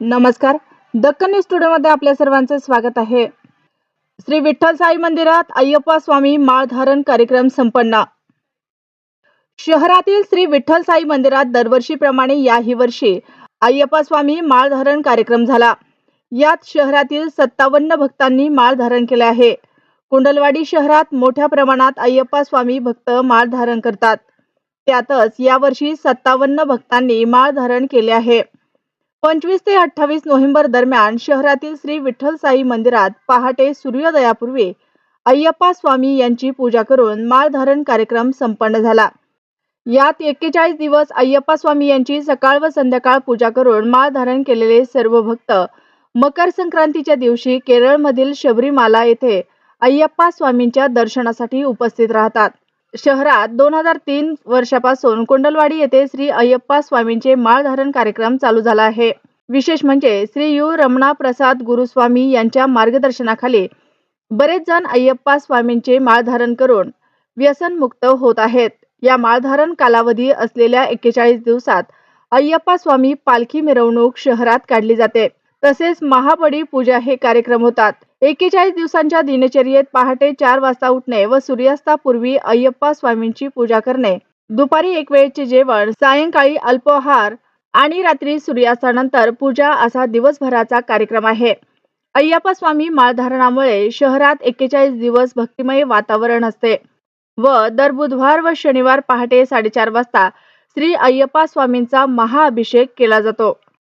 नमस्कार. दक्कन न्यूज स्टुडिओमध्ये आपल्या सर्वांचे स्वागत आहे. श्री विठ्ठल साई मंदिरात अय्यप्पा स्वामी माळ धारण कार्यक्रम संपन्न. शहरातील श्री विठ्ठल साई मंदिरात दरवर्षीप्रमाणे याही वर्षी अय्यप्पा स्वामी माळ धारण कार्यक्रम झाला. यात शहरातील सत्तावन्न भक्तांनी माळ धारण केले आहे. कुंडलवाडी शहरात मोठ्या प्रमाणात अय्यप्पा स्वामी भक्त माळ धारण करतात. त्यातच यावर्षी सत्तावन्न भक्तांनी माळ धारण केले आहे. पंचवीस ते अठ्ठावीस नोव्हेंबर दरम्यान शहरातील श्री विठ्ठल साई मंदिरात पहाटे सूर्योदयापूर्वी अय्यप्पा स्वामी यांची पूजा करून माळधारण कार्यक्रम संपन्न झाला. यात एक्केचाळीस दिवस अय्यप्पा स्वामी यांची सकाळ व संध्याकाळ पूजा करून माळ धारण केलेले सर्व भक्त मकर संक्रांतीच्या दिवशी केरळमधील शबरीमाला येथे अय्यप्पा स्वामींच्या दर्शनासाठी उपस्थित राहतात. शहरात दोन हजार तीन वर्षापासून कुंडलवाडी येथे श्री अय्यप्पा स्वामींचे माळ धारण कार्यक्रम चालू झाला आहे. विशेष म्हणजे श्री यू रमणा प्रसाद गुरुस्वामी यांच्या मार्गदर्शनाखाली बरेच जण अय्यप्पा स्वामींचे माळ धारण करून व्यसनमुक्त होत आहेत. या माळधारण कालावधी असलेल्या एक्केचाळीस दिवसात अय्यप्पा स्वामी पालखी मिरवणूक शहरात काढली जाते. तसेच महाबडी पूजा हे कार्यक्रम होतात. एक्केचाळीस दिवसांच्या दिनचर्येत पहाटे चार वाजता उठणे व सूर्यास्तापूर्वी अय्यप्पा स्वामींची पूजा करणे. दुपारी एक वेळचे जेवण सायंकाळी अल्पोहार आणि रात्री सूर्यास्तानंतर पूजा असा दिवसभराचा कार्यक्रम आहे. अय्यप्पा स्वामी माळधारणामुळे शहरात एक्केचाळीस दिवस भक्तिमय वातावरण असते व दर बुधवार व शनिवार पहाटे साडेचार वाजता श्री अय्यप्पा स्वामींचा महाअभिषेक केला जातो.